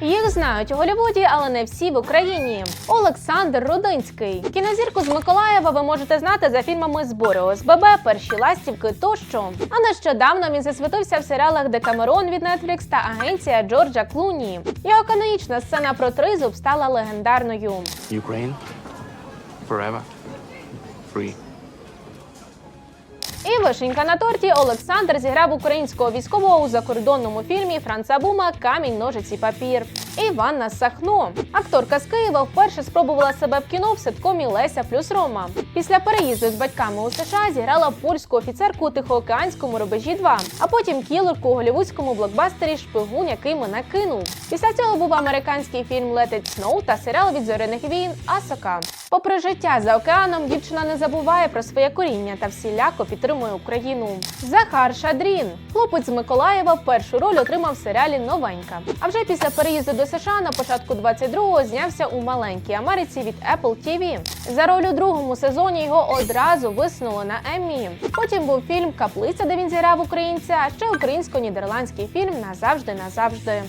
Їх знають у Голлівуді, але не всі в Україні. Олександр Рудинський. Кінозірку з Миколаєва ви можете знати за фільмами Збори ОСББ, перші ластівки тощо. А нещодавно він засвітився в серіалах Декамерон від Netflix та агенція Джорджа Клуні. Його канонічна сцена про тризуб стала легендарною. Ukraine forever free. І вишенька на торті Олександр зіграв українського військового у закордонному фільмі Франца Бума Камінь, ножиці, папір. Іванна Сахно. Акторка з Києва вперше спробувала себе в кіно в ситкомі Леся плюс Рома. Після переїзду з батьками у США зіграла польську офіцерку у Тихоокеанському рубежі 2, а потім кілерку у голівудському блокбастері Шпигун, який мене кинув. Після цього був американський фільм It Snow та серіал від зоряних війн Асока. Попри життя за океаном, дівчина не забуває про своє коріння та всіляко підтримує Україну. Захар Шадрін, хлопець з Миколаєва, першу роль отримав в серіалі Новенька. А вже після переїзду до США на початку 22-го знявся у маленькій Америці від Apple TV. За роль у другому сезоні його одразу висунули на Еммі. Потім був фільм Каплиця, де він зіграв українця, а ще українсько-нідерландський фільм Назавжди назавжди.